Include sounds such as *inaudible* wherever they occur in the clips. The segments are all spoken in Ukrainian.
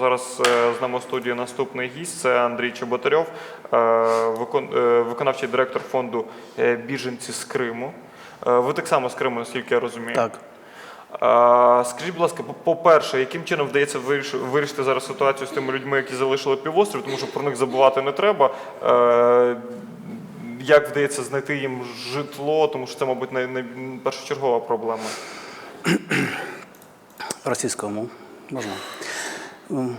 Зараз е, з нами у студії наступний гість це Андрій Чеботарьов, е, е, виконавчий директор фонду Біженці з Криму. Ви так само з Криму, наскільки я розумію. Так. Скажіть, будь ласка, по- по-перше, яким чином вдається вирішити зараз ситуацію з тими людьми, які залишили півострів, тому що про них забувати не треба. Як вдається знайти їм житло, тому що це, мабуть, першочергова проблема. Российскому. Можно? М,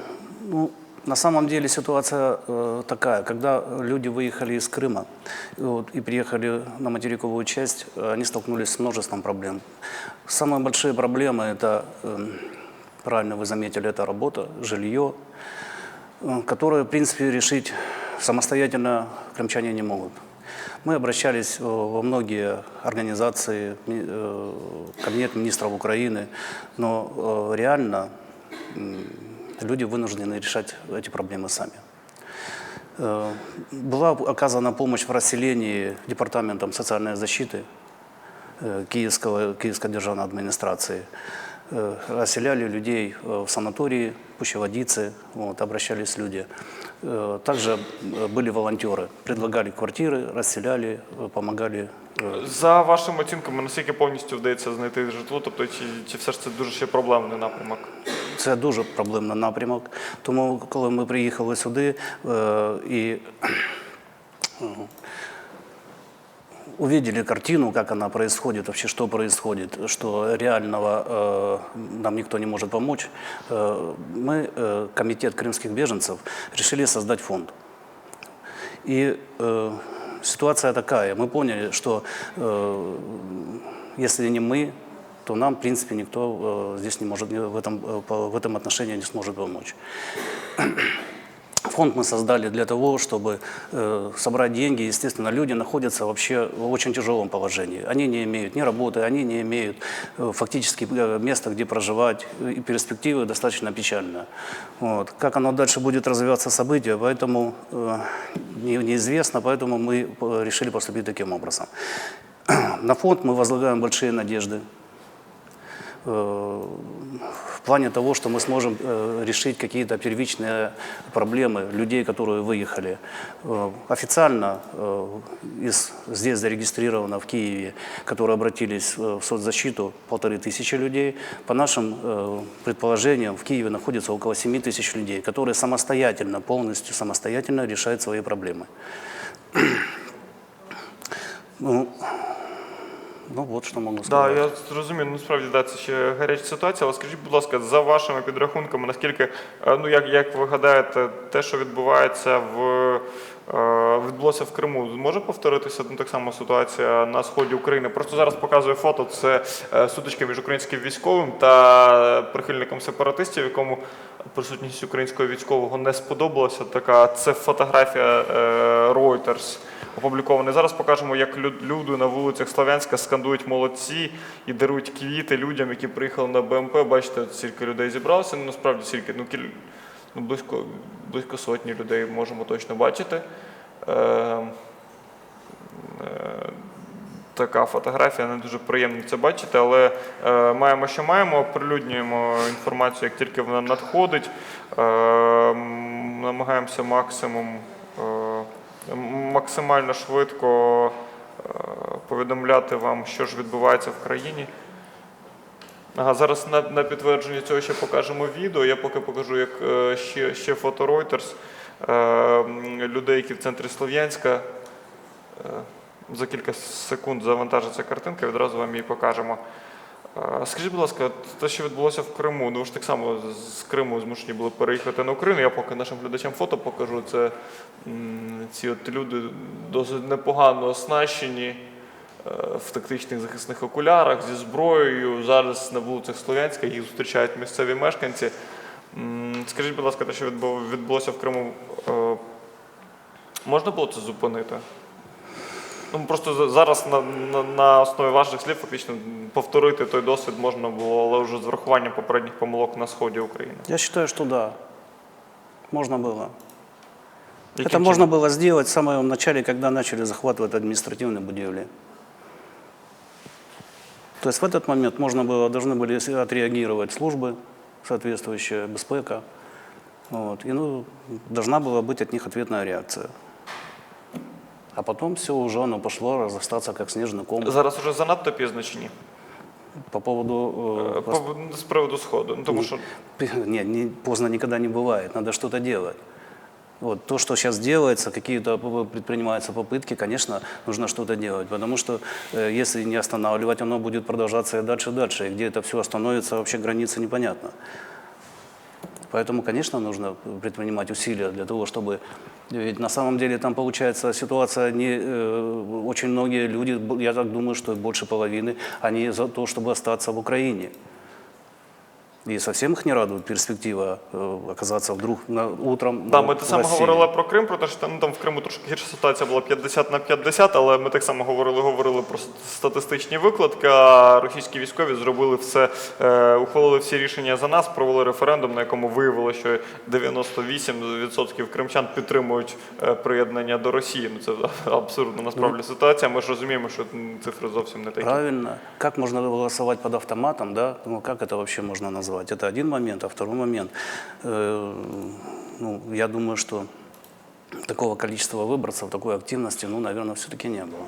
Ну, на самом деле ситуация э, такая, когда люди выехали из Крыма вот, и приехали на материковую часть, э, они столкнулись с множеством проблем. Самые большие проблемы это, эм, правильно вы заметили, это работа, жилье, э, которые, в принципе, решить самостоятельно крымчане не могут. Мы обращались э, во многие организации, э, Кабинет министров Украины, но э, реально люди вынуждены решать эти проблемы сами. Э, Была оказана помощь в расселении Департаментом социальной защиты э, Киевского, Киевской державной администрации. Э, Расселяли людей э, в санатории, пущеводицы, вот, обращались люди. Э, Также э, были волонтеры, предлагали квартиры, расселяли, э, помогали. э, За вашими оцінками, наскільки повністю вдається знайти житло, тобто чи, чи все ж це дуже ще проблемний напрямок? Це дуже проблемний напрямок. Тому, коли ми приїхали сюди е, і е, увидели картину, как она происходит, вообще что происходит, что реального э, нам никто не может помочь, э, мы, э, комитет крымских беженцев, решили создать фонд. И э, ситуация такая, мы поняли, что э, если не мы, то нам, в принципе, никто э, здесь не может, в этом, э, в этом отношении не сможет помочь. Фонд мы создали для того, чтобы э, собрать деньги. Естественно, люди находятся вообще в очень тяжелом положении. Они не имеют ни работы, они не имеют э, фактически э, места, где проживать, и перспективы достаточно печальные. Вот. Как оно дальше будет развиваться событие, поэтому э, не- неизвестно, поэтому мы решили поступить таким образом. *clears throat* На фонд мы возлагаем большие надежды в плане того, что мы сможем э, решить какие-то первичные проблемы людей, которые выехали. Э, Официально э, из, здесь зарегистрировано в Киеве, которые обратились э, в соцзащиту, полторы тысячи людей. По нашим э, предположениям, в Киеве находится около 7 тысяч людей, которые самостоятельно, полностью самостоятельно решают свои проблемы. *clears throat* Ну, ну вот что могу Так, сказать. я зрозумів, насправді да, це ще гаряча ситуація, але скажіть, будь ласка, за вашими підрахунками, наскільки, е, ну як, як ви гадаєте, те, що відбувається в е, відбулося в Криму, зможе повторитися ну, так само ситуація на сході України? Просто зараз показує фото. Це е, сутички між українським військовим та прихильником сепаратистів, якому присутність українського військового не сподобалася. Така це фотографія е, Reuters опублікований. Зараз покажемо, як люди на вулицях Слов'янська скандують молодці і дарують квіти людям, які приїхали на БМП. Бачите, стільки людей зібралося. Ну насправді стільки, ну кіль... ну, близько, близько сотні людей можемо точно бачити. Е... Е... Така фотографія, не дуже приємно це бачити, але е, маємо, що маємо, оприлюднюємо інформацію, як тільки вона надходить. Е, намагаємося максимум, е, максимально швидко е, повідомляти вам, що ж відбувається в країні. Ага, зараз на, на підтвердження цього ще покажемо відео. Я поки покажу, як е, ще, ще фото Reuters е, людей, які в центрі Слов'янська. Е, за кілька секунд завантажиться картинка, відразу вам її покажемо. Е, Скажіть, будь ласка, те, що відбулося в Криму, ну ж так само з Криму змушені були переїхати на Україну. Я поки нашим глядачам фото покажу. Це ці от люди досить непогано оснащені е, в тактичних захисних окулярах зі зброєю. Зараз на вулицях Слов'янська їх зустрічають місцеві мешканці. Скажіть, будь ласка, те, що відбулося в Криму, е, можна було це зупинити? Ну, просто за- зараз на, на, на основі ваших слів фактично повторити той досвід можна було, але вже з врахуванням попередніх помилок на сході України. Я считаю, что да, можно было. Яким Это чином? можно было сделать в самом начале, когда начали захватывать административные будівлі. То есть в этот момент можно было, должны были отреагировать службы соответствующие, безпека, Вот. И ну, должна была быть от них ответная реакция. А потом все уже оно пошло разрастаться как снежный ком. Зараз уже занадто пізно чи ні? По поводу... Э, пос- по- З приводу сходу. Ну, тому що *laughs* Нет, не, поздно никогда не бывает, надо что-то делать. Вот, то, что сейчас делается, какие-то предпринимаются попытки, конечно, нужно что-то делать, потому что э, если не останавливать, оно будет продолжаться и дальше, и дальше. И где это все остановится, вообще границы непонятно. Поэтому, конечно, нужно предпринимать усилия для того, чтобы... Ведь на самом деле там получается ситуация, не, э, очень многие люди, б- я так думаю, что больше половины, они за то, чтобы остаться в Украине. И совсем их не радует перспектива э, оказаться вдруг на, утром Да, ну, ми те саме говорили про Крим, про те, що там, там в Криму трошки гірша ситуація була 50 на 50, але ми так само говорили, говорили про статистичні викладки. А російські військові зробили все, е, ухвалили всі рішення за нас, провели референдум, на якому виявили, що 98% кримчан підтримують е, приєднання до Росії. Ну це *laughs* абсурдна насправді ситуація. Ми ж розуміємо, що цифри зовсім не такі. Правильно. Как можно голосовать под автоматом, да? Ну, как это вообще можно назвать? Это один момент, а второй момент. э, ну, я думаю, что такого количества выборцев, такой активности, ну, наверное, все-таки не было.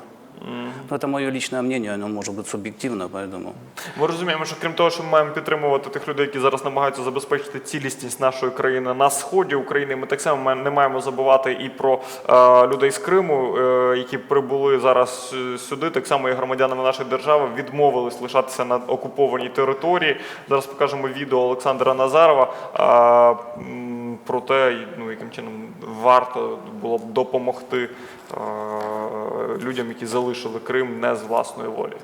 Но это мое личное мнение, оно может быть субъективно, поэтому... Ми розуміємо, що крім того, що ми маємо підтримувати тих людей, які зараз намагаються забезпечити цілісність нашої країни на сході України. Ми так само ма- не маємо забувати і про е, людей з Криму, е, які прибули зараз е, сюди. Так само і громадянами нашої держави відмовились лишатися на окупованій території. Зараз покажемо відео Олександра Назарова. е, м, Про те, ну яким чином варто було б допомогти е, людям, які залишили Крим не з власної волі.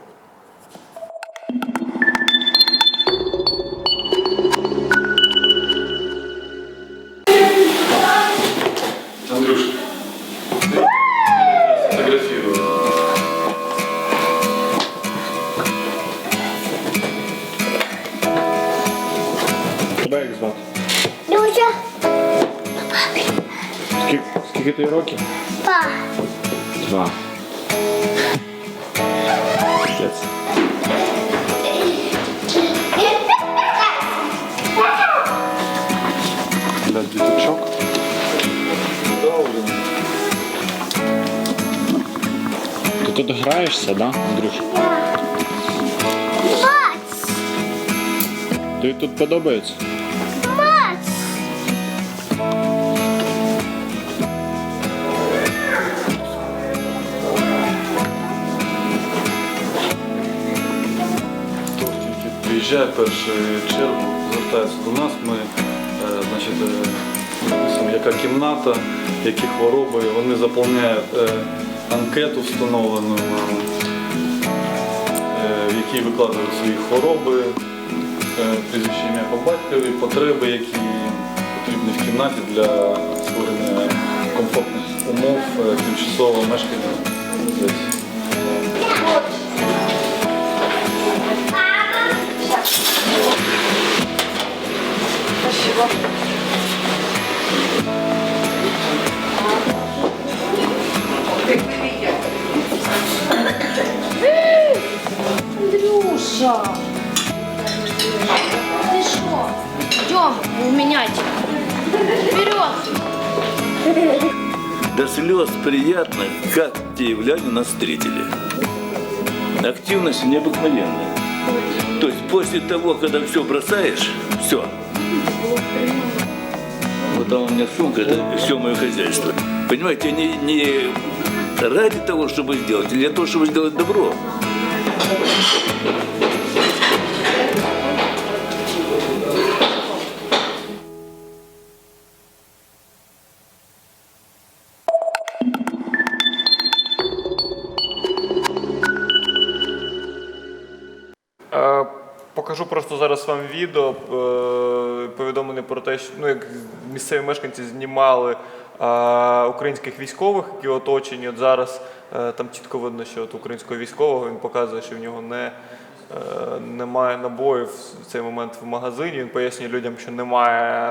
Для діточок. Ти тут граєшся, да, Андрюш? Тобі тут подобається? Приїжджає перший черг, звертається до нас. Ми е, значить, е, написуємо, яка кімната, які хвороби. Вони заповняють е, анкету встановлену, в якій викладають свої хвороби, прізвище ім'я по батькові, потреби, які потрібні в кімнаті для створення комфортних умов тимчасового мешкання. Здесь. Андрюша, ты что? Идем менять. Вперед! до слез приятно, как киевляне нас встретили. Активность необыкновенная. То есть после того, когда все бросаешь, все. Вот там у меня сумка, это все мое хозяйство. Понимаете, не, не ради того, чтобы сделать, или для того, чтобы сделать добро. Зараз вам відео, е, повідомлене про те, що ну, як місцеві мешканці знімали е, українських військових, які оточені. От зараз е, там чітко видно, що от українського військового він показує, що в нього не, немає набоїв в цей момент в магазині. Він пояснює людям, що немає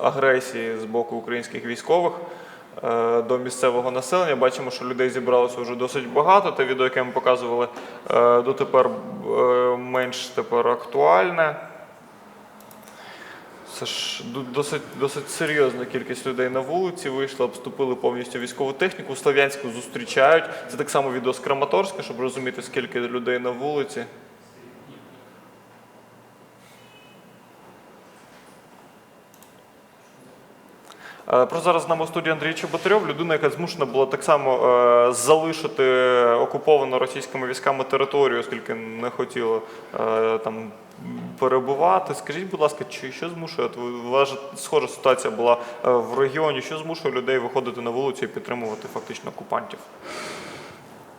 агресії з боку українських військових до місцевого населення. Бачимо, що людей зібралося вже досить багато. Те відео, яке ми показували е, дотепер е, менш тепер актуальне. Це ж досить, досить серйозна кількість людей на вулиці вийшла, обступили повністю військову техніку. Слов'янську зустрічають. Це так само відео з Краматорська, щоб розуміти, скільки людей на вулиці. Про зараз з нами у студії Андрій Чеботарьов, людина, яка змушена була так само е, залишити окуповану російськими військами територію, оскільки не хотіла е, там перебувати. Скажіть, будь ласка, чи що змушує? От ви- У вас же схожа ситуація була е, в регіоні. Що змушує людей виходити на вулицю і підтримувати фактично окупантів?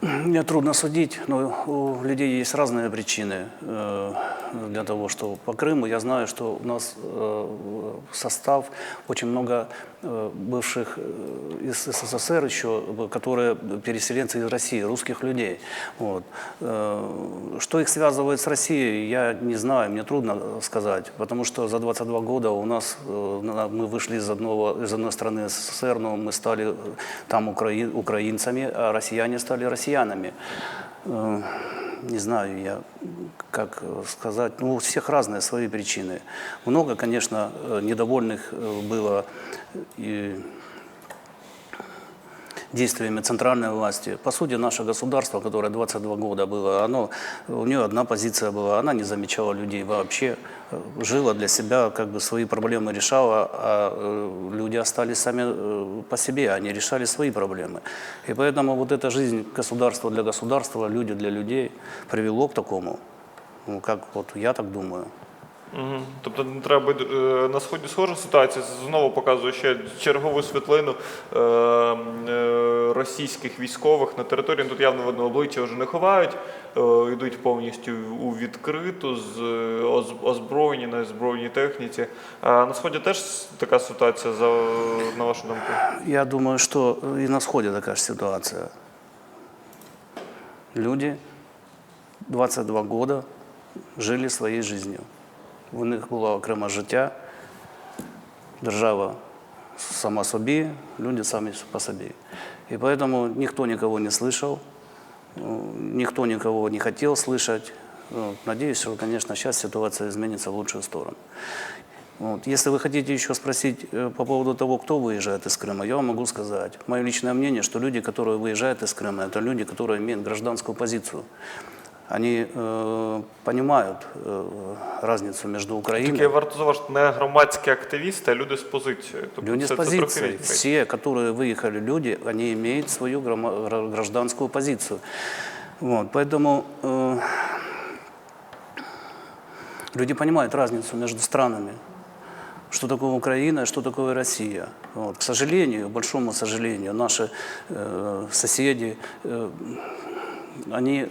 Мне трудно судить, но у людей есть разные причины э, для того, что по Крыму я знаю, что у нас э, состав очень много э, бывших э, из СССР еще, которые переселенцы из России, русских людей. Вот. Что их связывает с Россией, я не знаю, мне трудно сказать, потому что за 22 года у нас на- мы вышли из, одного, из одной страны СССР, но мы стали там украи- украинцами, а россияне стали россиянами. Э, Не знаю я, как э, сказать, ну, у всех разные свои причины. Много, конечно, э, недовольных э, было и действиями центральной власти. По сути, наше государство, которое 22 года было, оно, у нее одна позиция была, она не замечала людей вообще, э, жила для себя, как бы свои проблемы решала, а э, люди остались сами э, по себе, они решали свои проблемы. И поэтому вот эта жизнь государства для государства, люди для людей привело к такому, ну, как вот я так думаю. Угу. Тобто не треба е, на сході схожа ситуація. Знову показує ще чергову світлину е, е, російських військових на території. Ну, Тут явно видно обличчя вже не ховають, е, йдуть повністю у відкриту з е, озброєні на озброєній техніці. А на сході теж така ситуація за на вашу думку? Я думаю, что и на сходе такая же ситуация. Люди 22 года жили своєю жизнью. У них було окреме життя, держава сама собі, люди самі по собі. І поэтому никто никого не слышал, ну, никто никого не хотел слышать. Ну, Надеюсь, что, конечно, сейчас ситуация изменится в лучшую сторону. Вот. Если вы хотите еще спросить э, по поводу того, кто выезжает из Крыма, я вам могу сказать. Мое личное мнение, что люди, которые выезжают из Крыма, это люди, которые имеют гражданскую позицию. Они э, понимают э, разницу между Украиной... Тільки варто зауважити, не громадські активісти, а люди з позицією. Тобто Люди с це- це трохи позицией. різниця. Все, которые выехали люди, они имеют свою грома- гра- гражданскую позицию. Вот, поэтому э, люди понимают разницу между странами. Что такое Украина и что такое Россия. Вот. К сожалению, большому сожалению, наши э, соседи, э, они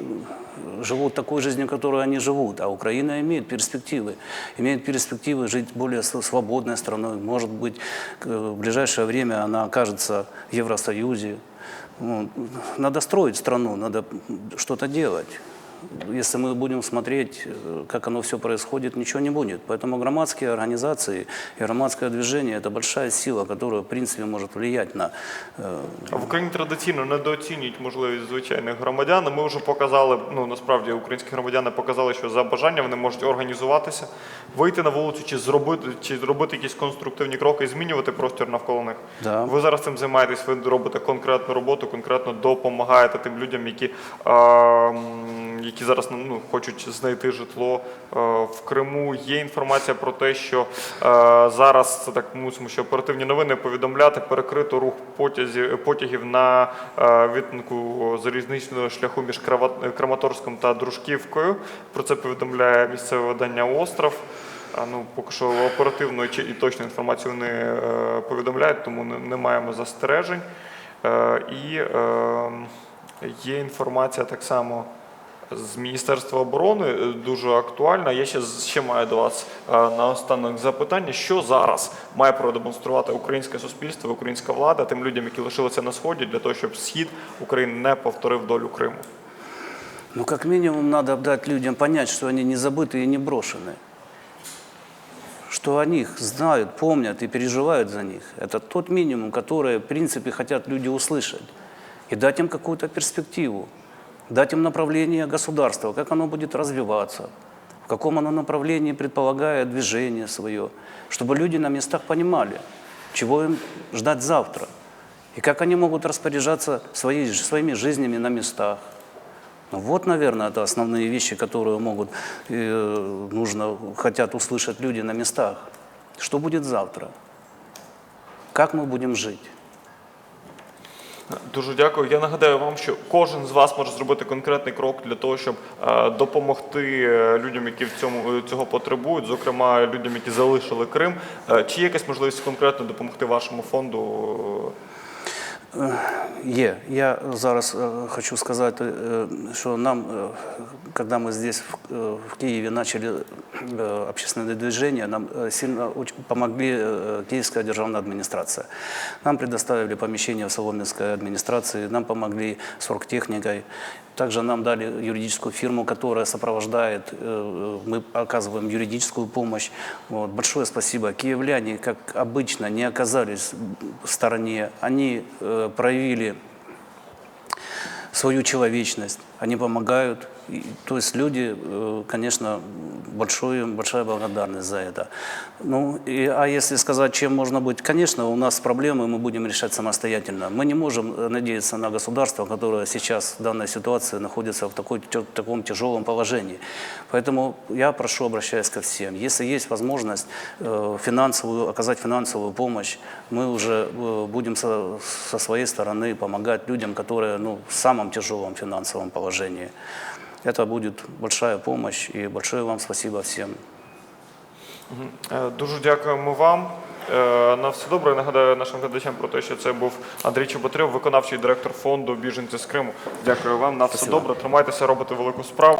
живут такой жизнью, которой они живут, а Украина имеет перспективы, имеет перспективы жить более с- свободной страной, может быть, к- в ближайшее время она окажется в Евросоюзе. Вот. Надо строить страну, надо что-то делать. Если мы будем смотреть, э, как оно все происходит, ничего не будет. Поэтому громадские организации и громадское движение – это большая сила, которая, в принципе, может влиять на э, А в Україні традиційно недооцінюють можливість звичайних громадян. Ми вже показали, ну насправді українські громадяни показали, що за бажання вони можуть організуватися, вийти на вулицю чи зробити, чи зробити якісь конструктивні кроки і змінювати простір навколо них. Да. Ви зараз цим займаєтесь, ви робите конкретну роботу, конкретно допомагаєте тим людям, які, а, м, які зараз ну, хочуть знайти житло е, в Криму. Є інформація про те, що е, зараз це так мусимо, що оперативні новини повідомляти перекрито рух потязів, потягів на е, відтинку залізничного шляху між Краматорськом та Дружківкою. Про це повідомляє місцеве видання Остров. Ну, поки що оперативну чи- і точну інформацію вони е, повідомляють, тому не, не маємо застережень. І е, є інформація так само з Міністерства оборони, е, дуже актуальна. Я ще, з- ще маю до вас е, наостанок запитання, що зараз має продемонструвати українське суспільство, українська влада тим людям, які лишилися на сході, для того, щоб схід України не повторив долю Криму. Ну, как минимум, надо дать людям понять, что они не забыты и не брошены. Что о них знают, помнят и переживают за них. Это тот минимум, который, в принципе, хотят люди услышать. И дать им какую-то перспективу, Дать им направление государства, как оно будет развиваться, в каком оно направлении предполагает движение свое, чтобы люди на местах понимали, чего им ждать завтра, и как они могут распоряжаться своей, своими жизнями на местах. Ну, вот, наверное, это основные вещи, которые могут, э, нужно, хотят услышать люди на местах. Что будет завтра? Как мы будем жить? Дуже дякую. Я нагадаю вам, що кожен з вас може зробити конкретний крок для того, щоб е, допомогти е, людям, які в цьому е, цього потребують, зокрема людям, які залишили Крим. Чи є якась можливість конкретно допомогти вашому фонду? Є. Я зараз хочу сказати, що нам, когда мы здесь в, Киеве начали э, общественное движение, нам э, сильно помогли э, Киевская державная администрация. Нам предоставили помещение в Соломенской администрации, нам помогли с оргтехникой. Также нам дали юридическую фирму, которая сопровождает, мы оказываем юридическую помощь. Вот. Большое спасибо. Киевляне, как обычно, не оказались в стороне. Они проявили свою человечность, они помогают. И, то есть люди, э, конечно, большое, им большая благодарность за это. Ну, и, а если сказать, чем можно быть, конечно, у нас проблемы мы будем решать самостоятельно. Мы не можем э, надеяться на государство, которое сейчас в данной ситуации находится в такой, тё- таком тяжелом положении. Поэтому я прошу, обращаясь ко всем, если есть возможность э, финансовую, оказать финансовую помощь, мы уже э, будем со, со своей стороны помогать людям, которые ну, в самом тяжелом финансовом положении. Это будет большая помощь и большое вам спасибо всем. Е, Дуже дякуємо вам. Е, На все добре. Нагадаю нашим глядачам про те, що це був Андрій Чеботарьов, виконавчий директор фонду Біженці з Криму. Дякую вам. На все Спасибо. добре. Тримайтеся, робите велику справу.